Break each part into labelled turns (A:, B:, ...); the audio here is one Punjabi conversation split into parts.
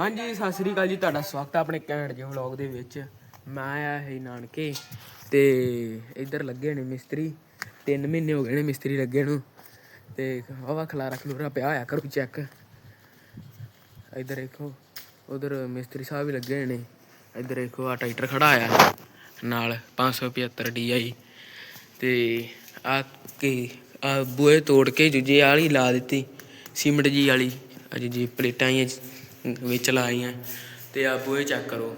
A: ਹਾਂਜੀ, ਸਤਿ ਸ੍ਰੀ ਅਕਾਲ ਜੀ, ਤੁਹਾਡਾ ਸਵਾਗਤ ਹੈ ਆਪਣੇ ਘੈਂਟ ਜਿਹੇ ਵਲੌਗ ਦੇ ਵਿੱਚ। ਮੈਂ ਆਇਆ ਹੈ ਨਾਨਕੇ ਤੇ ਇੱਧਰ ਲੱਗੇ ਨੇ ਮਿਸਤਰੀ। 3 ਮਹੀਨੇ ਹੋ ਗਏ ਨੇ ਮਿਸਤਰੀ ਲੱਗੇ ਨੂੰ। ਤੇ ਹਵਾ ਖਲਾਰਾ ਖਲੂਰਾ ਪਿਆ ਹੋਇਆ, ਕਰੋ ਚੈੱਕ ਇੱਧਰ ਦੇਖੋ, ਉਧਰ ਮਿਸਤਰੀ ਸਾਹਿਬ ਵੀ ਲੱਗੇ ਨੇ। ਇੱਧਰ ਦੇਖੋ ਆ ਟਰੈਕਟਰ ਖੜਾ ਆਇਆ ਨਾਲ 575 DI ਤੇ ਆ ਕੇ ਆ ਬੂਏ ਤੋੜ ਕੇ ਜੁਜੇ ਵਾਲੀ ਲਾ ਦਿੱਤੀ, ਸੀਮਿੰਟ ਜੀ ਵਾਲੀ। ਅਜੀ ਜੀ ਪਲੇਟਾਂ ਹੀ ਵਿੱਚ ਲਾਈਆਂ ਅਤੇ ਆ ਬੂਏ ਚੈੱਕ ਕਰੋ।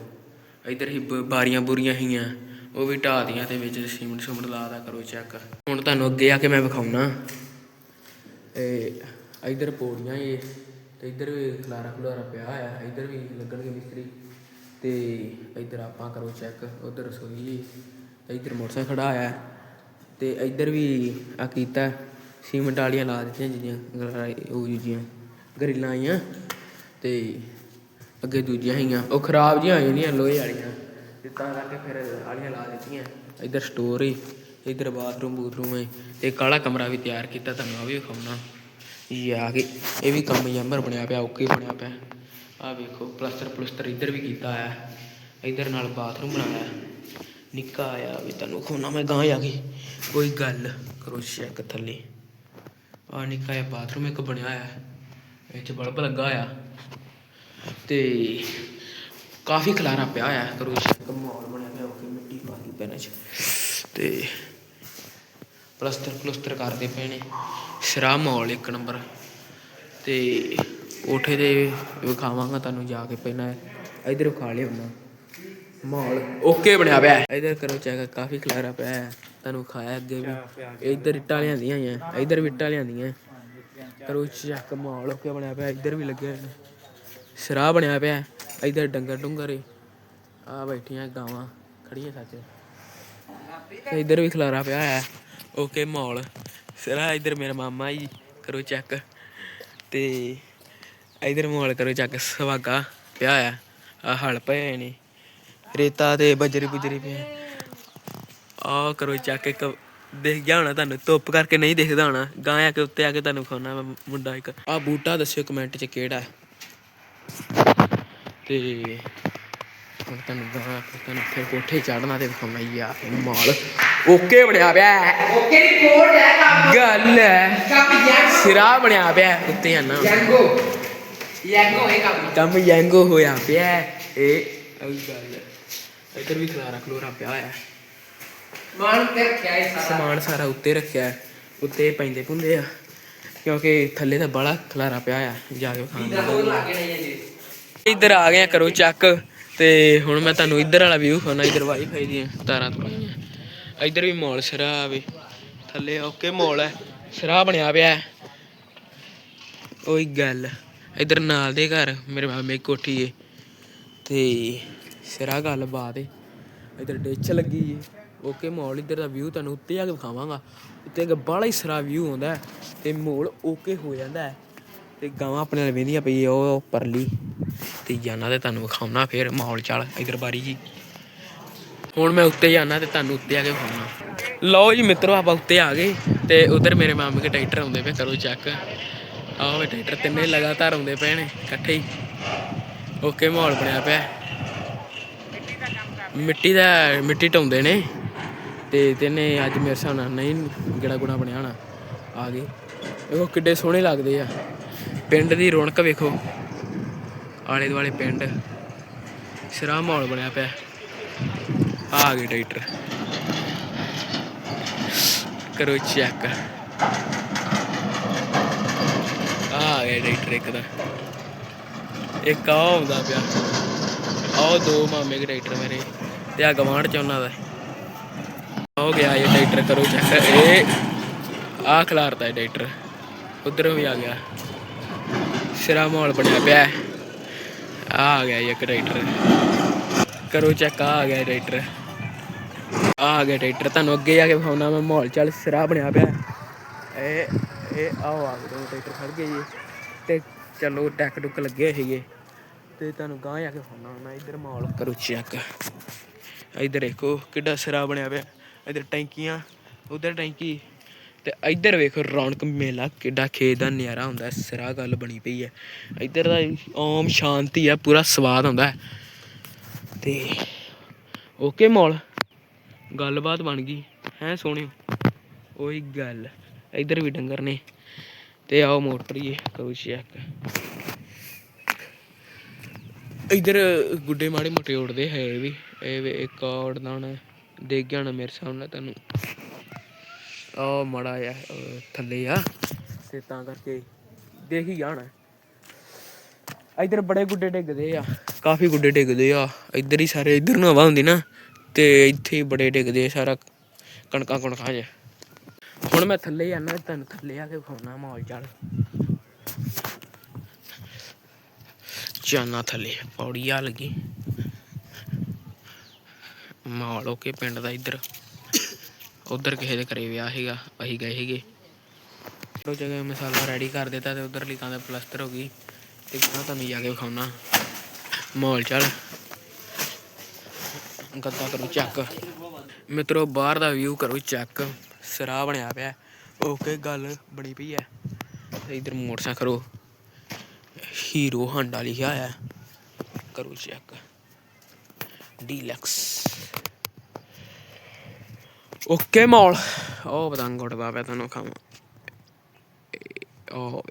A: ਇੱਧਰ ਹੀ ਬ- ਬਾਰੀਆਂ ਬੂਰੀਆਂ ਹੀਆਂ ਉਹ ਵੀ ਢਾਹ ਦੀਆਂ ਤੇ ਵਿੱਚ ਸੀਮਿੰਟ ਲਾ ਦਾ ਕਰੋ ਚੈੱਕ। ਹੁਣ ਤੁਹਾਨੂੰ ਅੱਗੇ ਆ ਕੇ ਮੈਂ ਵਿਖਾਉਣਾ। ਇਹ ਇੱਧਰ ਪੌੜੀਆਂ ਇਹ ਤੇ ਇੱਧਰ ਵੀ ਖਲਾਰਾ ਖਲਾਰਾ ਪਿਆ ਆ ਇੱਧਰ ਵੀ ਲੱਗਣਗੇ ਮਿਸਤਰੀ। ਤੇ ਇੱਧਰ ਆਪਾਂ ਕਰੋ ਚੈੱਕ, ਉਧਰ ਰਸੋਈ ਜੀ ਤੇ ਇਧਰ ਮੋਟਰਸਾਈਕਲ ਖੜਾ ਆ ਤੇ ਇਧਰ ਵੀ ਆ ਕੀਤਾ, ਸੀਮੈਂਟ ਵਾਲੀਆਂ ਲਾ ਦਿੱਤੀਆਂ ਜਿਹੜੀਆਂ ਉਹ ਜੀਆਂ ਗਰਿੱਲਾਂ ਆਈਆਂ। ਤੇ ਅੱਗੇ ਦੂਜੀਆਂ ਹੈਗੀਆਂ ਉਹ ਖਰਾਬ ਜਿਹੀਆਂ ਆਈਆਂ ਨਹੀਂ ਲੋਹੇ ਵਾਲੀਆਂ। ਤੇ ਤਾਂ ਕਰਕੇ ਫਿਰ ਆਲੀਆਂ ਲਾ ਦਿੱਤੀਆਂ। ਇੱਧਰ ਸਟੋਰ ਹੀ ਇੱਧਰ ਬਾਥਰੂਮ ਬੂਥਰੂਮ ਹੈ ਤੇ ਕਾਲਾ ਕਮਰਾ ਵੀ ਤਿਆਰ ਕੀਤਾ, ਤੁਹਾਨੂੰ ਆ ਵੀ ਵਿਖਾਉਣਾ। ਇਹ ਆ ਕੇ, ਇਹ ਵੀ ਕੰਮ ਜੰਮਰ ਬਣਿਆ ਪਿਆ, ਓਕੇ ਬਣਿਆ ਪਿਆ। ਆ ਵੇਖੋ, ਪਲਸਟਰ ਪਲਸਟਰ ਇੱਧਰ ਵੀ ਕੀਤਾ ਆ ਇੱਧਰ ਨਾਲ ਬਾਥਰੂਮ ਬਣਾਇਆ। ਨਿੱਕਾ ਆਇਆ ਵੀ ਤੁਹਾਨੂੰ ਖੋਣਾ ਮੈਂ ਗਾਂ ਆ ਗਈ ਕੋਈ ਗੱਲ, ਕਰੋ ਚੈੱਕ ਥੱਲੇ। ਆ ਨਿੱਕਾ ਜਿਹਾ ਬਾਥਰੂਮ ਇੱਕ ਬਣਿਆ ਆ ਇਹ ਚ ਬਲਬ ਲੱਗਾ ਆ ਤੇ ਕਾਫੀ ਖਲਾਰਾ ਪਿਆ ਆ ਕਰੋ ਚੈੱਕ ਮਾਹੌਲ ਬਣਿਆ ਪਿਆ ਓਕੇ ਮਿੱਟੀ ਪਾ ਦਿੱਤੀ ਪੈਣਾ ਚ ਤੇ ਪਲਸਤਰ ਪਲਸਤਰ ਕਰਦੇ ਪਏ ਨੇ। ਸ਼ਰਾ ਮਾਹੌਲ ਇੱਕ ਨੰਬਰ। ਤੇ ਕੋਠੇ ਤੇ ਵਿਖਾਵਾਂਗਾ ਤੁਹਾਨੂੰ ਜਾ ਕੇ ਪਹਿਲਾਂ। ਇਧਰ ਵਿਖਾ ਲਿਆ ਮੈਂ ਮਾਹੌਲ ਓਕੇ ਬਣਿਆ ਪਿਆ। ਹੈ। ਇਧਰ ਕਰੋ ਚੈੱਕ ਕਾਫੀ ਖਲਾਰਾ ਪਿਆ। ਹੈ। ਤੁਹਾਨੂੰ ਖਾਇਆ ਅੱਗੇ ਵੀ। ਇਧਰ ਇੱਟਾਂ ਲਿਆਂਦੀਆਂ ਆ ਇਧਰ ਵੀ ਇੱਟਾਂ ਲਿਆਂਦੀਆਂ। ਕਰੋ ਚੈੱਕ ਮਾਹੌਲ ਓਕੇ ਬਣਿਆ ਪਿਆ, ਇੱਧਰ ਵੀ ਲੱਗਿਆ ਹੋਏ ਨੇ ਸ਼ਰਾ ਬਣਿਆ ਪਿਆ, ਇੱਧਰ ਇਧਰ ਡੰਗਰ ਡੁੰਗਰ ਆ ਬੈਠੀਆਂ ਗਾਵਾਂ, ਖੜੀਆਂ ਸੱਚ। ਇੱਧਰ ਵੀ ਖਲਾਰਾ ਪਿਆ ਹੈ ਓਕੇ ਮਾਹੌਲ ਸਿਰਾ ਇੱਧਰ ਮੇਰਾ ਮਾਮਾ ਜੀ, ਕਰੋ ਚੈੱਕ। ਤੇ ਇੱਧਰ ਮੋਲ ਕਰੋ ਚੈੱਕ ਸੁਹਾਗਾ ਪਿਆ ਆ ਆ ਹਲ ਪਏ ਨੇ। ਰੇਤਾ ਤੇ ਬਜਰੀ ਬੁਜਰੀ ਪਏ ਆ ਕਰੋ ਚੈੱਕ ਇੱਕ ਦੇਖ ਗਿਆ ਹੋਣਾ ਤੁਹਾਨੂੰ ਧੁੱਪ ਕਰਕੇ ਨਹੀਂ ਦਿਖਦਾ ਹੋਣਾ। ਗਾਂ ਆ ਕੇ ਉੱਤੇ ਆ ਕੇ ਤੁਹਾਨੂੰ ਖਾਣਾ ਮੈਂ ਮੁੰਡਾ ਇੱਕ। ਆ ਬੂਟਾ ਦੱਸਿਓ ਕਮੈਂਟ 'ਚ ਕਿਹੜਾ ਹੈ। ਤੇ ਹੁਣ ਤੁਹਾਨੂੰ ਗਾਂ ਤੁਹਾਨੂੰ ਫਿਰ ਕੋਠੇ ਚੜਨਾ ਤੇ ਵਿਖਾਉਣਾ ਯਾਰ ਮਾਲ। ਓਕੇ ਬਣਿਆ ਪਿਆ ਹੈ।
B: ਓਕੇ ਦੀ ਕੋਡ ਹੈ ਕੰਮ
A: ਗੱਲ ਹੈ।
B: ਕੰਮ ਯੈਂਗੋ
A: ਸਿਰਾ ਬਣਿਆ ਪਿਆ ਹੈ ਉੱਤੇ ਆਣਾ
B: ਯੈਂਗੋ ਯੈਂਗੋ ਇਹ ਕੰਮ।
A: ਕੰਮ ਯੰਗੋ ਹੋਇਆ ਪਿਆ ਹੈ। ਇਹ ਗੱਲ ਹੈ। ਇੱਧਰ ਵੀ ਖਲਾਰਾ ਖਲੋਰਾ ਪਿਆ ਹੋਇਆ ਹੈ।
B: ਮਾਨ ਤੇ ਰੱਖਿਆ ਇਹ ਸਾਰਾ।
A: ਸਮਾਨ ਸਾਰਾ ਉੱਤੇ ਰੱਖਿਆ ਹੈ। ਉੱਤੇ ਪੈਂਦੇ ਪੁੰਦੇ ਆ। ਕਿਉਂਕਿ ਥੱਲੇ ਤਾਂ ਬੜਾ ਖਲਾਰਾ ਪਿਆ ਆ ਜਾ ਕੇ ਖਾਣ
B: ਹੋਰ ਲੱਗੇ ਨਹੀਂ ਜੀ।
A: ਇੱਧਰ ਆ ਗਏ ਆ, ਕਰੋ ਚੱਕ। ਤੇ ਹੁਣ ਮੈਂ ਤੁਹਾਨੂੰ ਇੱਧਰ ਵਾਲਾ ਵਿਊ ਖਾਣਾ ਇੱਧਰ ਵਾਈਫਾਈ ਦੀਆਂ ਤਾਰਾਂ ਪਾਈਆਂ ਇੱਧਰ ਵੀ ਮੌਲ ਸਿਰਾ ਆਵੇ ਥੱਲੇ ਓਕੇ ਮੌਲ ਹੈ। ਸਿਰਾ ਬਣਿਆ ਪਿਆ ਹੈ। ਉਹੀ ਗੱਲ। ਇੱਧਰ ਨਾਲ ਦੇ ਘਰ ਮੇਰੇ ਮਾਮੇ ਦੀ ਕੋਠੀ ਏ। ਤੇ ਸਿਰਾ ਗੱਲ ਬਾਤ ਏ। ਇੱਧਰ ਡਿੱਚ ਲੱਗੀ ਏ। ਓਕੇ ਮੋਲ ਇੱਧਰ ਦਾ ਵਿਊ ਤੁਹਾਨੂੰ ਉੱਤੇ ਆ ਕੇ ਵਿਖਾਵਾਂਗਾ। ਉੱਤੇ ਅੱਗੇ ਬੜਾ ਹੀ ਸਰਾ ਵਿਊ ਆਉਂਦਾ ਹੈ ਤੇ ਮੌਲ ਓਕੇ ਹੋ ਜਾਂਦਾ ਹੈ। ਤੇ ਗਾਵਾਂ ਆਪਣੇ ਨਾਲ ਵੇਂਦੀਆਂ ਪਈ ਉਹ ਪਰਲੀ। ਤੇ ਜਾਣਾ ਤੇ ਤੁਹਾਨੂੰ ਵਿਖਾਉਣਾ ਫਿਰ ਮਾਹੌਲ ਚਾਲ, ਇਧਰ ਬਾਰੀ ਜੀ। ਹੁਣ ਮੈਂ ਉੱਤੇ ਜਾਣਾ ਤੇ ਤੁਹਾਨੂੰ ਉੱਤੇ ਆ ਕੇ ਵਿਖਾਉਣਾ। ਲਓ ਜੀ ਮਿੱਤਰੋ, ਆਪਾਂ ਉੱਤੇ ਆ ਗਏ ਤੇ ਉਧਰ ਮੇਰੇ ਮਾਮੇ ਕੇ ਟਰੈਕਟਰ ਆਉਂਦੇ ਪਏ, ਕਰੋ ਚੈੱਕ ਆਹ ਵੇ ਟਰੈਕਟਰ ਤਿੰਨੇ ਲਗਾਤਾਰ ਆਉਂਦੇ ਪਏ ਨੇ, ਇਕੱਠੇ ਹੀ। ਓਕੇ, ਮਾਹੌਲ ਬਣਿਆ ਪਿਆ। ਮਿੱਟੀ ਦਾ ਮਿੱਟੀ ਢਾਉਂਦੇ ਨੇ। ਤੇ ਤੈਨੇ ਅੱਜ ਮੇਰੇ ਹਿਸਾਬ ਨਾਲ ਨਹੀਂ ਗੜਾ ਗੁਣਾ ਬਣਿਆ ਹੋਣਾ। ਆ ਗਏ। ਦੇਖੋ ਕਿੱਡੇ ਸੋਹਣੇ ਲੱਗਦੇ ਆ। ਪਿੰਡ ਦੀ ਰੌਣਕ ਵੇਖੋ। ਆਲੇ ਦੁਆਲੇ ਪਿੰਡ। ਸਿਰਾ ਮਾਹੌਲ ਬਣਿਆ ਪਿਆ। ਆ ਗਏ ਟਰੈਕਟਰ। ਕਰੋ ਚੈੱਕ। ਆ ਗਏ ਟਰੈਕਟਰ ਇੱਕ ਦਾ ਇੱਕ ਆ ਆਉਂਦਾ ਪਿਆ। ਆਹ ਦੋ ਮਾਮੇ ਦੇ ਟਰੈਕਟਰ ਮੇਰੇ। ਤੇ ਆ ਗਵਾਂਢ ਚ ਉਹਨਾਂ ਦਾ। ਹੋ ਗਿਆ ਇਹ ਟਰੈਕਟਰ ਕਰੋ ਚੈੱਕ ਇਹ ਆ ਖਲਾਰਦਾ ਇਹ ਟਰੈਕਟਰ ਉਧਰੋਂ ਵੀ ਆ ਗਿਆ। ਸਿਰਾ ਮਾਹੌਲ ਬਣਿਆ ਪਿਆ ਹੈ। ਆ ਆ ਗਿਆ ਜੀ ਇੱਕ ਟਰੈਕਟਰ ਕਰੋ ਚੈੱਕ ਆ ਗਿਆ ਟਰੈਕਟਰ ਆ ਗਿਆ ਟਰੈਕਟਰ ਤੁਹਾਨੂੰ ਅੱਗੇ ਜਾ ਕੇ ਵਿਖਾਉਣਾ ਮੈਂ ਮਾਹੌਲ ਚੱਲ ਸਿਰਾ ਬਣਿਆ ਪਿਆ ਇਹ ਇਹ ਆਓ ਆ ਗਏ ਟਰੈਕਟਰ ਖੜ ਗਏ ਜੀ। ਤੇ ਚਲੋ ਟੈਕ ਟੁੱਕ ਲੱਗੇ ਸੀਗੇ। ਤੇ ਤੁਹਾਨੂੰ ਗਾਂ ਜਾ ਕੇ ਫੋਨ ਮੈਂ। ਇੱਧਰ ਮਾਹੌਲ ਕਰੋ ਚੈੱਕ ਇੱਧਰ ਦੇਖੋ ਕਿੱਡਾ ਸਿਰਾ ਬਣਿਆ ਪਿਆ। ਇੱਧਰ ਟੈਂਕੀਆਂ ਉਧਰ ਟੈਂਕੀ। ਤੇ ਇੱਧਰ ਵੇਖੋ ਰੌਣਕ ਮੇਲਾ ਕਿੱਡਾ ਖੇਤ ਦਾ ਨਜ਼ਾਰਾ ਹੁੰਦਾ ਹੈ, ਸਿਰਾ ਗੱਲ ਬਣੀ ਪਈ ਹੈ। ਇੱਧਰ ਦਾ ਓਮ ਸ਼ਾਂਤੀ ਹੈ ਪੂਰਾ ਸਵਾਦ ਆਉਂਦਾ ਤੇ ਓਕੇ ਮੌਲ ਗੱਲਬਾਤ ਬਣ ਗਈ ਹੈ ਸੋਹਣਿਓ? ਉਹੀ ਗੱਲ ਇੱਧਰ ਵੀ ਡੰਗਰ ਨੇ। ਤੇ ਆਓ ਮੋਟਰ ਹੀ ਕਰੋ ਚੈੱਕ ਇੱਧਰ ਗੁੱਡੇ ਮਾੜੇ ਮੋਟੇ ਉੜਦੇ ਹੈ ਵੀ ਇਹ ਇੱਕ ਉੜਦਾ ਹੋਣਾ ਦੇਖ ਗਿਆ ਹੋਣਾ ਮੇਰੇ ਸਾਹਮਣੇ ਤੁਹਾਨੂੰ ਆ ਮੜਾ ਆ ਥੱਲੇ ਆ, ਤੇ ਤਾਂ ਕਰਕੇ ਦੇਖ ਹੀ ਜਾਣਾ। ਇੱਧਰ ਬੜੇ ਗੁੱਡੇ ਡਿੱਗਦੇ ਆ। ਕਾਫੀ ਗੁੱਡੇ ਡਿੱਗਦੇ ਆ। ਇੱਧਰ ਹੀ ਸਾਰੇ, ਇੱਧਰ ਨੂੰ ਹਵਾ ਹੁੰਦੀ ਨਾ, ਤੇ ਇੱਥੇ ਹੀ ਬੜੇ ਡਿੱਗਦੇ ਆ ਸਾਰਾ ਕਣਕਾਂ ਕਣਕਾਂ 'ਚ। ਹੁਣ ਮੈਂ ਥੱਲੇ ਜਾਣਾ ਤੁਹਾਨੂੰ ਥੱਲੇ ਆ ਕੇ ਵਿਖਾਉਣਾ ਮਾਹੌਲ ਚਾਲ। ਜਾਨਾ ਥੱਲੇ ਪੌੜੀ ਆ ਲੱਗੀ। ਮਾਹੌਲ ਓਕੇ ਪਿੰਡ ਦਾ ਇੱਧਰ। ਉਧਰ ਕਿਸੇ ਦੇ ਘਰੇ ਵਿਆਹ ਸੀਗਾ, ਅਸੀਂ ਗਏ ਸੀਗੇ। ਉਹ ਜਗ੍ਹਾ ਮਸਾਲਾ ਰੈਡੀ ਕਰ ਦਿੱਤਾ ਤੇ ਉਧਰਲੀ ਕਾਂ ਦਾ ਪਲਸਤਰ ਹੋ ਗਈ ਤੇ ਮੈਂ ਤੁਹਾਨੂੰ ਜਾ ਕੇ ਵਿਖਾਉਣਾ। ਮਾਹੌਲ ਚੱਲ। ਗੱਦਾ ਕਰੋ ਚੈੱਕ ਮਿੱਤਰੋ, ਬਾਹਰ ਦਾ ਵਿਊ ਕਰੋ ਚੈੱਕ ਸਿਰਾ ਬਣਿਆ ਪਿਆ। ਓਕੇ, ਗੱਲ ਬਣੀ ਪਈ ਹੈ। ਤੇ ਇਧਰ ਮੋਟਰਸਾਈਕਲ ਕਰੋ। ਹੀਰੋ ਹਾਂਡਾ ਲਿਖਿਆ ਹੋਇਆ ਕਰੋ ਚੈੱਕ ਡੀਲਕਸ ਓਕੇ ਮੌਲ ਉਹ ਪਤੰਗ ਉੱਡਦਾ ਪਿਆ ਤੁਹਾਨੂੰ ਖਾਵਾਂ ਉਹ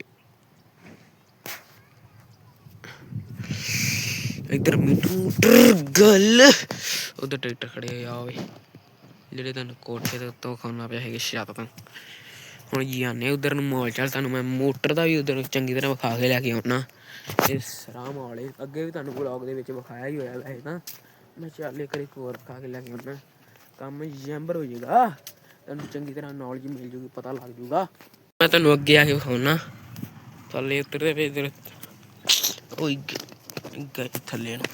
A: ਇਧਰ ਮੀਟਰ ਗੱਲ ਉਧਰ ਟਰੈਕਟਰ ਆ ਓਏ ਜਿਹੜੇ ਤੁਹਾਨੂੰ ਕੋਠੇ ਦੇ ਉੱਤੋਂ ਖਾਣਾ ਪਿਆ ਹੈਗੇ ਛੱਤ ਤੋਂ ਹੁਣ ਜਾਨੇ ਉਧਰ ਨੂੰ ਮੌਲ ਚੱਲ ਤੁਹਾਨੂੰ ਮੈਂ ਮੋਟਰ ਦਾ ਵੀ ਉਧਰ ਚੰਗੀ ਤਰ੍ਹਾਂ ਵਿਖਾ ਕੇ ਲੈ ਕੇ ਆਉਣਾ ਇਹ ਸਰਾ ਮੌਲ ਅੱਗੇ ਵੀ ਤੁਹਾਨੂੰ ਵਲੌਗ ਦੇ ਵਿੱਚ ਵਿਖਾਇਆ ਹੀ ਹੋਇਆ ਵੈਸੇ ਤਾਂ ਮੈਂ ਚੱਲ ਇੱਕ ਵਾਰੀ ਹੋਰ ਖਾ ਕੇ ਲੈ ਕੇ ਆਉਣਾ। ਕੰਮ ਜੈਂਬਰ ਹੋ ਜਾਏਗਾ। ਤੁਹਾਨੂੰ ਚੰਗੀ ਤਰ੍ਹਾਂ ਨੌਲੇਜ ਮਿਲ ਜੂਗੀ, ਪਤਾ ਲੱਗ ਜੂਗਾ। ਮੈਂ ਤੁਹਾਨੂੰ ਅੱਗੇ ਆ ਕੇ ਵਿਖਾਉਣਾ। ਥੱਲੇ ਉਤਰਦੇ ਪਏ ਇਧਰ ਓਏ ਗਏ ਥੱਲੇ ਨੂੰ।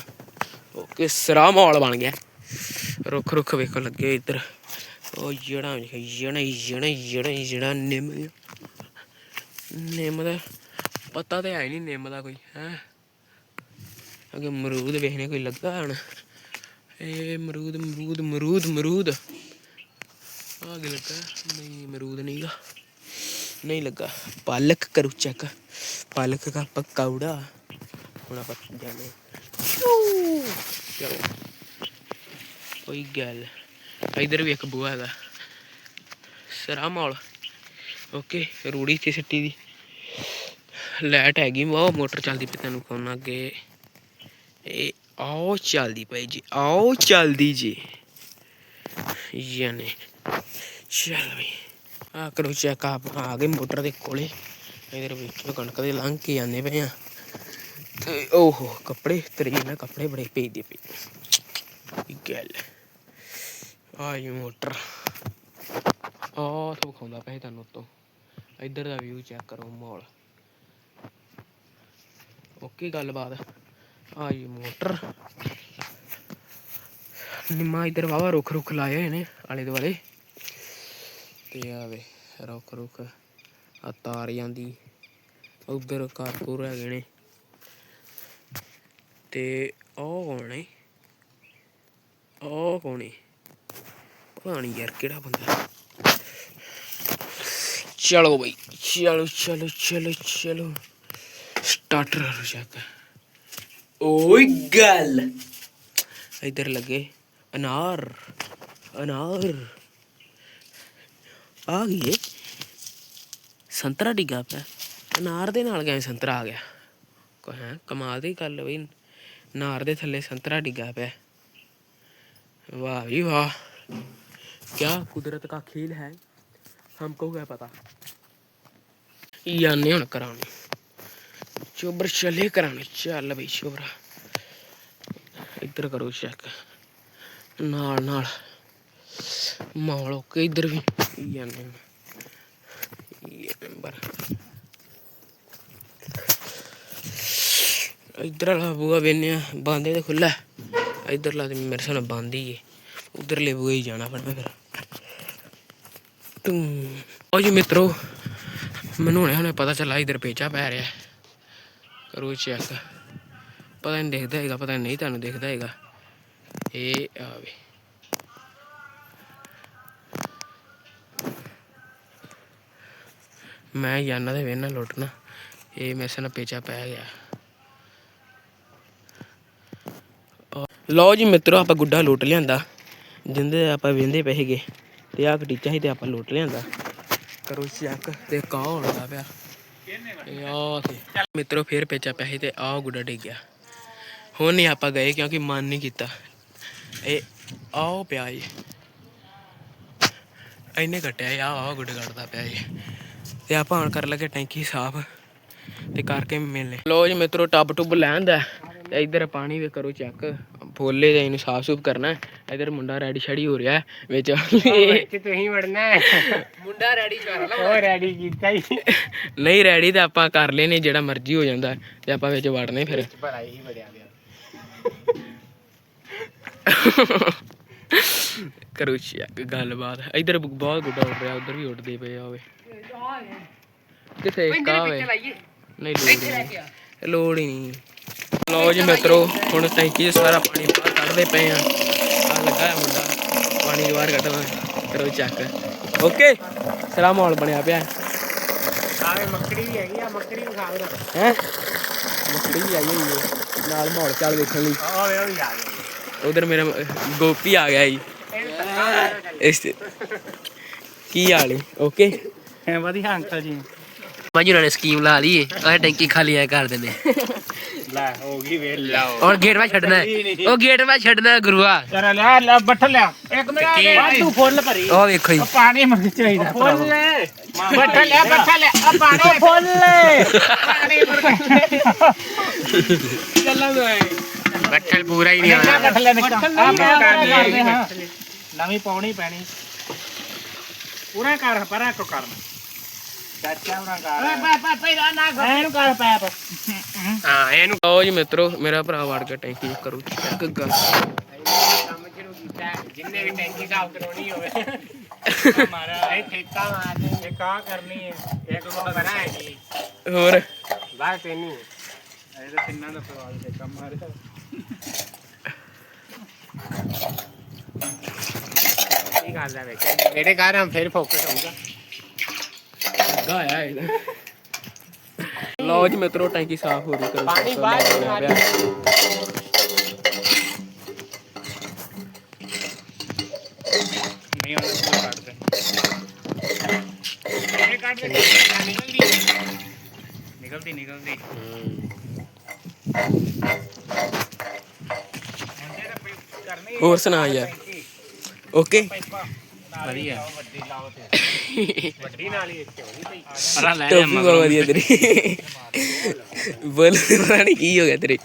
A: ਓਕੇ ਸਰਾ ਮੌਲ ਬਣ ਗਿਆ। ਰੁੱਖ ਰੁੱਖ ਵੇਖੋ ਲੱਗੇ ਇੱਧਰ। ਉਹ ਜਿਹੜਾ ਵੇਖੋ ਜਿਹੜਾ ਜਿਹੜਾ ਜਿਹੜਾ ਜਿਹੜਾ ਨਿੰਮ। ਨਿੰਮ ਦਾ ਪਤਾ ਤੇ ਹੈ ਨਹੀਂ, ਨਿੰਮ ਦਾ ਕੋਈ, ਹੈ। ਅਗੇ ਮਰੂਦ ਵੇਖਣੇ ਕੋਈ ਲੱਗਾ ਹਣ? ਇਹ ਮਰੂਦ ਮਰੂਦ ਮਰੂਦ ਮਰੂਦ। ਆ ਗਿਆ ਲੱਗਾ? ਨਹੀਂ, ਮਰੂਦ ਨਹੀਂਗਾ ਨਹੀਂ ਲੱਗਾ। ਪਾਲਕ ਕਰੂ ਚੈੱਕ। ਪਾਲਕ ਦਾ ਪਕੌੜਾ ਹੁਣ ਆਪਾਂ ਜਾਣੇ। ਚਲੋ। ਕੋਈ ਗੱਲ। ਇਧਰ ਵੀ ਇੱਕ ਬੂਹਾ ਹੈਗਾ। ਸਰਾ ਮੌਲ। ਓਕੇ, ਰੂੜੀ ਤੇ ਸਿੱਟੀ ਦੀ। ਲਾਈਟ ਹੈਗੀ। ਵਾਹ, ਮੋਟਰ ਚੱਲਦੀ ਪਈ ਤੈਨੂੰ ਕੋਨਾ ਅੱਗੇ। ਇਹ ਆਓ ਚੱਲਦੀ ਪਈ ਜੀ, ਆਓ ਚੱਲਦੀ ਜੀ। ਯਾਨੇ ਚੱਲ ਬਈ ਆ ਕਰੋ ਚੈੱਕ ਆਪ ਆ ਗਏ ਮੋਟਰ ਦੇ ਕੋਲੇ। ਇਧਰ ਵੇਖਿਓ ਕਣਕ ਦੇ ਲੰਘ ਕੇ ਜਾਂਦੇ ਪਏ ਆ। ਤੇ ਓਹੋ, ਕੱਪੜੇ ਤੇਰੇ ਨਾਲ ਕੱਪੜੇ ਬੜੇ ਭੇਜਦੇ ਪਏ। ਗੱਲ ਆ ਜੀ ਮੋਟਰ। ਆ ਤੋਂ ਖਾਉਂਦਾ ਪਿਆ ਤੁਹਾਨੂੰ ਉੱਤੋਂ। ਇੱਧਰ ਦਾ ਵਿਊ ਚੈੱਕ ਕਰੋ ਮੋਲ ਓਕੇ, ਗੱਲਬਾਤ। ਆਈ ਮੋਟਰ। ਨਿੰਮਾ ਇੱਧਰ ਵਾਵਾ ਰੁੱਖ ਰੁੱਖ ਲਾਏ ਹੋਏ ਨੇ ਆਲੇ ਦੁਆਲੇ। ਤੇ ਆਵੇ ਰੁੱਖ ਰੁੱਖ ਆ ਤਾਰ ਜਾਂਦੀ ਉਧਰ ਕਾਰਪੂਰ ਹੈਗੇ ਨੇ। ਤੇ ਉਹ ਕੌਣ ਹੈ ਉਹ ਕੌਣ ਪਤਾ ਨਹੀਂ ਯਾਰ ਕਿਹੜਾ ਬੰਦਾ। ਚਲੋ ਬਈ, ਚਲੋ ਚਲੋ ਚਲੋ ਚਲੋ। ਸਟਾਰਟਰ ਹੋ ਜਾਗਾ ਓਏ ਗੱਲ ਇਧਰ ਲੱਗੇ ਅਨਾਰ ਅਨਾਰ ਆ ਗਈ ਏ ਸੰਤਰਾ ਡਿੱਗਾ ਪਿਆ ਅਨਾਰ ਦੇ ਨਾਲ ਕਿਵੇਂ ਸੰਤਰਾ ਆ ਗਿਆ ਕੋ ਹੈ ਕਮਾਲ ਦੀ ਗੱਲ ਬਈ ਨਾਰ ਦੇ ਥੱਲੇ ਸੰਤਰਾ ਡਿੱਗਾ ਪਿਆ ਵਾਹ ਵੀ ਵਾਹ क्या कुदरत का खेल है हमको क्या पता याने ਹੁਣ ਕਰਾਉਣੇ ਚੋਬਰ ਚਲੇ ਕਰਾਉਣੇ ਚੱਲ ਬਈ ਚੋਬਰਾ ਇੱਧਰ ਕਰੋ ਚੈੱਕ ਨਾਲ ਨਾਲ। ਮਾਲ ਓਕੇ ਇੱਧਰ ਵੀ। ਯਾਨੇ ਇਹ ਨੰਬਰ ਇੱਧਰ ਵਾਲਾ ਬੂਆ ਵੇਨਿਆ ਬੰਦੇ ਤੇ ਖੁੱਲਾ ਇੱਧਰਲਾ ਤੇ ਮੇਰੇ ਸਾਹਮਣੇ ਬੰਦ ਹੀ ਏ। ਉਧਰਲੇ ਬੂਏ ਹੀ ਜਾਣਾ ਪੈਣਾ ਫਿਰ। ਟੂੰ ਉਹ ਜੀ ਮਿੱਤਰੋ। ਮੈਨੂੰ ਹੁਣੇ ਹੁਣੇ ਪਤਾ ਚੱਲਾ ਇਧਰ ਪੇਚਾ ਪੈ ਰਿਹਾ ਕਰੋ ਚੈੱਕ ਪਤਾ ਨਹੀਂ ਦਿਖਦਾ ਹੈਗਾ, ਪਤਾ ਨਹੀਂ ਤੁਹਾਨੂੰ ਦਿਖਦਾ ਹੈਗਾ। ਇਹ ਆਵੇ। ਮੈਂ ਜਾਨਾ ਤੇ ਵੇਨਾ ਲੁੱਟਣਾ। ਇਹ ਮੇਰੇ ਨਾਲ ਪੇਚਾ ਪੈ ਗਿਆ। ਲਓ ਜੀ ਮਿੱਤਰੋ, ਆਪਾਂ ਗੁੱਡਾ ਲੁੱਟ ਲਿਆਂਦਾ। ਜਿੰਦੇ ਆਪਾਂ ਵੇਂਦੇ ਪਏ ਸੀਗੇ। ਤੇ ਆਹ ਕਟੀਚਾ ਸੀ ਤੇ ਆਪਾਂ ਲੁੱਟ ਲਿਆਂਦਾ। ਕਰੋ ਚੈੱਕ ਤੇ ਕਾਂ ਹੋਣਾ ਪਿਆ। ਇਹ ਆ ਤੇ ਮਿੱਤਰੋ, ਫੇਰ ਪੇਚਾ ਪਿਆ ਸੀ ਤੇ ਆਹ ਗੁੱਡਾ ਡਿੱਗ ਗਿਆ। ਹੁਣ ਨਹੀਂ ਆਪਾਂ ਗਏ ਕਿਉਂਕਿ ਮਨ ਨਹੀਂ ਕੀਤਾ। ਇਹ ਆਓ ਪਿਆ ਜੀ ਇਹਨੇ ਕੱਟਿਆ ਆ ਆ ਗੁੱਡ ਕੱਟਦਾ ਪਿਆ ਜੀ ਤੇ ਆਪਾਂ ਹੁਣ ਕਰ ਲੱਗੇ ਟੈਂਕੀ ਸਾਫ਼ ਤੇ ਕਰਕੇ ਮਿਲਨੇ। ਲੋ ਜੀ ਮਿੱਤਰੋ ਟੱਬ ਟੁੱਬ ਲੈਂਦਾ ਤੇ ਇੱਧਰ ਪਾਣੀ ਵੀ ਕਰੋ ਚੈੱਕ ਫੋਲੇ ਤੇ ਇਹਨੂੰ ਸਾਫ਼ ਸੁਫ ਕਰਨਾ ਹੈ। ਇੱਧਰ ਮੁੰਡਾ ਰੈਡੀ ਸ਼ੈਡੀ ਹੋ ਰਿਹਾ ਹੈ ਵਿੱਚ
B: ਇੱਥੇ ਤੁਸੀਂ ਵੜਨਾ ਹੈ। ਮੁੰਡਾ ਰੈਡੀ ਕਰ ਲਓ ਉਹ ਰੈਡੀ ਕੀਤਾ ਹੀ।
A: ਨਹੀਂ ਰੈਡੀ ਤਾਂ ਆਪਾਂ ਕਰ ਲੈਨੇ ਜਿਹੜਾ ਮਰਜ਼ੀ ਹੋ ਜਾਂਦਾ ਤੇ ਆਪਾਂ ਵਿੱਚ ਵੜਨੇ ਫਿਰ।
B: ਭਰਾ ਹੀ ਵੜਿਆ ਗਿਆ।
A: ਕਰੋ ਚੈੱਕ ਗੱਲਬਾਤ। ਇੱਧਰ ਬਹੁਤ ਗੁੱਡਾ ਉੱਡ ਰਿਹਾ ਉਧਰ ਵੀ ਉੱਡਦੇ ਪਏ ਆ ਓਏ ਕਿੱਥੇ ਕਾਵੇ ਨਹੀਂ ਲੋੜ ਹੀ ਨਹੀਂ। ਲਓ ਜੀ ਮਿੱਤਰੋ ਹੁਣ ਟੈਂਕੀ 'ਚ ਸਾਰਾ ਪਾਣੀ ਬਾਹਰ ਕੱਢਦੇ ਪਏ ਆ ਆ ਲੱਗਾ ਹੈ ਮੁੰਡਾ ਪਾਣੀ ਬਾਹਰ ਕੱਢਣਾ। ਕਰੋ ਚੈੱਕ ਓਕੇ ਸਾਰਾ ਮਾਹੌਲ ਬਣਿਆ ਪਿਆ
B: ਆਵੇ ਮੱਕੜੀ ਵੀ ਹੈਗੀ ਆ ਮੱਕੜੀ ਵੀ ਖਾ ਲਓ।
A: ਹੈ? ਮੱਕੜੀ ਵੀ ਆਈ ਹੋਈ ਹੈ। ਨਾਲ ਮਾਹੌਲ ਚੱਲ ਵੇਖਣ ਲਈ।
B: ਆਵੇ ਉਹ ਵੀ ਆ ਗਿਆ
A: ਉਧਰ ਮੇਰਾ ਗੋਪੀ ਆ ਗਿਆ ਜੀ। ਇਸ ਕੀ ਹਾਲ ਓਕੇ
B: ਹੈ ਵਧੀਆ ਅੰਕਲ ਜੀ।
A: ਭਾਜੀ ਉਹਨਾਂ ਨੇ ਸਕੀਮ ਲਾ ਲਈ ਆਹ ਟੈਂਕੀ ਖਾਲੀ ਆ ਕਰ ਦਿੰਦੇ।
B: ਲੈ ਹੋ ਗਈ ਵੇਲ ਲਾਓ
A: ਹੁਣ ਗੇਟ ਵਾ ਛੱਡਣਾ ਹੈ। ਉਹ ਗੇਟ ਵਾ ਛੱਡਣਾ ਹੈ ਗੁਰੂਆ।
B: ਕਰ ਲੈ ਲੈ ਬੱਠ ਲਿਆ। ਇੱਕ ਮਿੰਟ। ਤੂੰ ਫੁੱਲ ਭਰੀ।
A: ਉਹ ਵੇਖੋ ਜੀ।
B: ਪਾਣੀ ਮੰਗ ਚਾਹੀਦਾ ਫੁੱਲ। ਬੱਠ ਲਿਆ ਬੱਠ ਲਿਆ। ਆ ਪਾਣੀ ਫੁੱਲ। ਪਾਣੀ ਚੱਲਾਂ ਦੋਏ ਬੱਠਲ ਪੂਰਾ ਹੀ ਨਹੀਂ ਆਇਆ ਬੱਠ ਲੈ ਨਿਕਾ ਨਵੀਂ ਪਾਉਣੀ ਪੈਣੀ। ਪੂਰਾ ਕਰ ਪਰਾਂ ਕੋ ਕਰਨਾ ਹਾਂ ਇਹਨੂੰ
A: ਲਓ ਜੀ ਮਿੱਤਰੋ ਮੇਰਾ ਭਰਾ ਵੜ ਗਿਆ ਟੈਂਕੀ ਕਰੂ ਚੈੱਕ ਗੱਲ
B: ਕੰਮ ਸ਼ੁਰੂ ਕੀਤਾ? ਜਿੰਨੇ ਵੀ ਟੈਂਕੀ ਸਾਫ਼ ਕਰਾਉਣੀ ਹੋਵੇ। ਮਾਰਾ ਇਹ ਠੇਕਾ ਮਾਰ ਦੇ ਇਹ ਕਾ ਕਰਨੀ ਹੈ। ਇੱਕ ਕੋ ਬਣਾ ਹੈ ਜੀ।
A: ਹੋਰ?
B: ਬਾਹਰ ਤੈਨੂੰ ਇਹ ਤਾਂ ਤਿੰਨਾਂ ਦਾ ਸਵਾਲ ਠੇਕਾ ਮਾਰਿਆ ਕੀ ਗੱਲ ਹੈ ਵੇਖ ਜਿਹੜੇ ਘਰ ਹਮ ਫਿਰ ਫੋਕਸ ਹੋਊਗਾ।
A: ਗਾਇਆ ਇਹਦਾ ਲਓ ਜੀ ਮਿੱਤਰੋ ਟੈਂਕੀ ਸਾਫ਼ ਹੋ ਰਹੀ ਕਰੋ
B: ਪਾਣੀ
A: check,
B: ਬਾਹਰ
A: ਮਾਹੌਲ ਬਣਿਆ ਪਿਆ।
B: ਨਹੀਂ ਉਹਨਾਂ ਨੂੰ ਕੱਢ ਦੇ ਇਹ ਕੱਢ ਦੇ ਨਿਕਲਦੀ ਨਿਕਲਦੀ ਨਿਕਲਦੀ
A: ਹੋਰ ਸੁਣਾ ਯਾਰ ਓਕੇ
B: ਵਧੀਆ। ਵੱਡੀ ਲਾਓ ਤੇ ਵੱਡੀ ਨਾਲ ਹੀ ਇੱਥੇ ਹੋਣੀ ਪਈ। ਅਰਾ ਲੈ
A: ਟੋਪੀ ਬਹੁਤ ਵਧੀਆ ਤੇਰੀ। ਬੋਲ ਪਤਾ ਨਹੀਂ ਕੀ ਹੋ ਗਿਆ ਤੇਰੇ?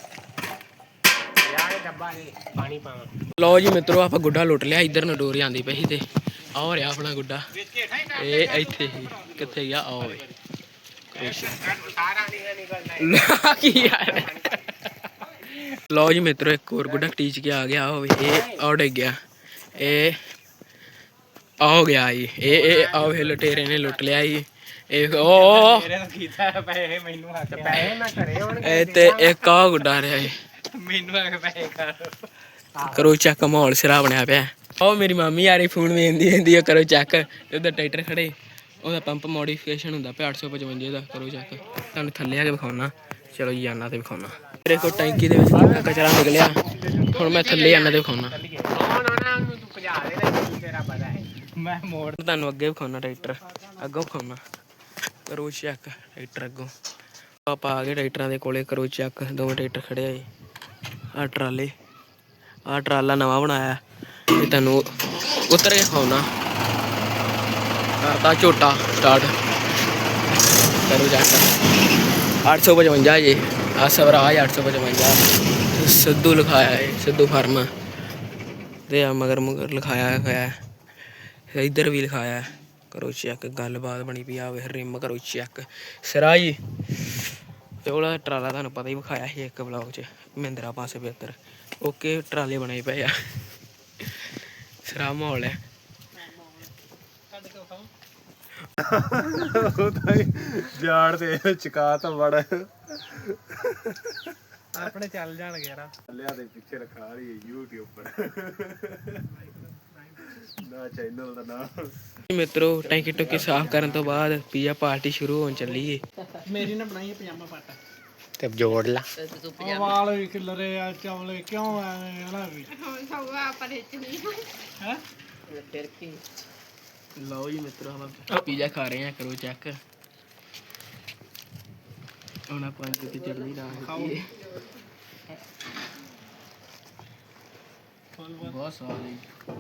B: ਯਾਰ ਇਹ ਡੱਬਾ ਨਹੀਂ ਪਾਣੀ ਪਾਵਾਂ
A: ਲਓ ਜੀ ਮਿੱਤਰੋ ਆਪਾਂ ਗੁੱਡਾ ਲੁੱਟ ਲਿਆ। ਇੱਧਰ ਨੂੰ ਡੋਰ ਆਂਦੀ ਪਈ ਸੀ ਤੇ। ਆਹ ਰਿਹਾ ਆਪਣਾ ਗੁੱਡਾ। ਇਹ ਇੱਥੇ ਹੀ ਕਿੱਥੇ ਗਿਆ? ਆਹ ਵੇ ਕੀ ਯਾਰ। ਜੀ ਮਿੱਤਰੋ ਇੱਕ ਹੋਰ ਗੁੱਡਾ ਟੀਚ ਕੇ ਆ ਗਿਆ। ਹੋਵੇ ਇਹ ਆਉ ਡਿੱਗ ਗਿਆ। ਇਹ ਆ ਹੋ ਗਿਆ ਜੀ। ਇਹ ਇਹ ਆਹ ਇਹ ਲੁਟੇਰੇ ਨੇ ਲੁੱਟ ਲਿਆ ਜੀ। ਇਹ ਉਹ
B: ਮੇਰੇ ਨੂੰ ਕੀਤਾ ਪੈਸੇ ਮੈਨੂੰ ਹੱਥ ਪੈਸੇ ਮੈਂ ਘਰੇ ਹੋਣਗੇ
A: ਇਹ ਤੇ ਇੱਕ ਆ ਗੁੱਡਾ ਰਿਹਾ ਜੀ।
B: ਮੈਨੂੰ ਆ ਕੇ ਪੈਸੇ ਕਰ
A: ਕਰੋ ਚੈੱਕ ਮਾਹੌਲ ਸਿਰਾ ਬਣਿਆ ਪਿਆ। ਉਹ ਮੇਰੀ ਮਾਮੀ ਯਾਰੀ ਫੋਨ ਵੇਂਦੀ ਵੇਂਦੀ ਆ ਕਰੋ ਚੈੱਕ ਉਧਰ ਟਰੈਕਟਰ ਖੜੇ। ਉਹਦਾ ਪੰਪ ਮੋਡੀਫਿਕੇਸ਼ਨ ਹੁੰਦਾ ਪਿਆ 855 ਦਾ ਕਰੋ ਚੈੱਕ ਤੁਹਾਨੂੰ ਥੱਲੇ ਆ ਕੇ ਵਿਖਾਉਣਾ। ਚਲੋ ਜੀ ਆਨਾ ਤੇ ਵਿਖਾਉਣਾ। ਮੇਰੇ ਕੋਲ ਟੈਂਕੀ ਦੇ ਵਿੱਚ ਕਿੰਨਾ ਕਚਰਾ ਨਿਕਲਿਆ। ਹੁਣ ਮੈਂ ਥੱਲੇ ਆਨਾ ਤੇ ਵਿਖਾਉਣਾ।
B: ਹੁਣ ਉਹਨਾਂ ਨੂੰ ਤੂੰ ਭਜਾ ਦੇ ਮੈਂ ਮੋੜ
A: ਤੁਹਾਨੂੰ ਅੱਗੇ ਵਿਖਾਉਣਾ ਟਰੈਕਟਰ, ਅੱਗੋਂ ਵਿਖਾਉਣਾ। ਕਰੋ ਚੈੱਕ ਟਰੈਕਟਰ ਅੱਗੋਂ। ਆਪਾਂ ਆ ਗਏ ਟਰੈਕਟਰਾਂ ਦੇ ਕੋਲੇ, ਕਰੋ ਚੈੱਕ ਦੋਵੇਂ ਟਰੈਕਟਰ ਖੜੇ ਆ ਆ ਟਰਾਲੇ ਆ ਟਰਾਲਾ ਨਵਾਂ ਬਣਾਇਆ। ਇਹ ਤੁਹਾਨੂੰ ਉਤਰ ਕੇ ਖਾਉਣਾ ਕਰਤਾ ਝੋਟਾ ਸਟਾਰਟ ਕਰੋ ਚੈੱਕ 855 ਜੀ। ਆ ਸਵਰਾਜ 855 ਸਿੱਧੂ ਲਿਖਾਇਆ ਹੈ ਸਿੱਧੂ ਫਾਰਮਾ। ਤੇ ਆ ਮਗਰ ਮਗਰ ਲਿਖਾਇਆ ਹੋਇਆ ਹੈ। ਇੱਧਰ ਵੀ ਲਿਖਾਇਆ ਹੈ। ਕਰੋ ਚੈੱਕ ਗੱਲਬਾਤ ਬਣੀ ਪਈ ਆਵੇ ਰਿਮ ਕਰੋ ਚੈੱਕ ਸਿਰਾ ਜੀ ਤੇ ਉਹਦਾ ਟਰਾਲਾ ਤੁਹਾਨੂੰ ਪਤਾ ਹੀ ਵਿਖਾਇਆ ਸੀ ਇੱਕ ਵਲੌਗ 'ਚ ਮਹਿੰਦਰਾ ਪਾਸੇ ਬਿਹਤਰ ਓਕੇ ਟਰਾਲੇ ਬਣੇ ਪਏ ਆ। ਸਿਰਾ ਮਾਹੌਲ ਹੈ।
C: ਜਾੜ ਤੇ ਚਕਾ ਤਾਂ ਬੜਾ।
B: ਆਪਣੇ ਚੱਲ ਜਾਣ ਗਿਆ
C: ਲਿਆ ਦੇ ਪਿੱਛੇ ਰਖਾ ਰਹੀ ਹੈ YouTube ਪਰ ਨਾ ਚੈਨਲ ਦਾ ਨਾਮ।
A: ਮਿੱਤਰੋ ਟੈਂਕੀ ਟੁਕੀ ਸਾਫ਼ ਕਰਨ ਤੋਂ ਬਾਅਦ ਪੀਜ਼ਾ ਪਾਰਟੀ ਸ਼ੁਰੂ ਹੋਣ ਚੱਲੀ ਏ।
D: ਮੇਰੀ ਨਾ ਬਣਾਈ ਪਜਾਮਾ ਪਾਟਾ।
B: ਤੇ ਜੋੜ ਲਾ।
D: ਵਾਲ ਵੀ ਖਿਲਰੇ ਆ ਚੌਲੇ ਕਿਉਂ ਐਵੇਂ ਹਨਾ ਵੀ? ਹੈ?
A: ਲਓ ਜੀ ਮਿੱਤਰੋ ਆਪਾਂ ਪੀਜ਼ਾ ਖਾ ਰਹੇ ਆ ਕਰੋ ਚੈੱਕ ਹੁਣ ਆਪਾਂ ਤੇ ਚੜਨੀ ਨਾ ਦਿੱਤੀ ਏ। ਬਹੁਤ ਸਵਾਦ ਹੈ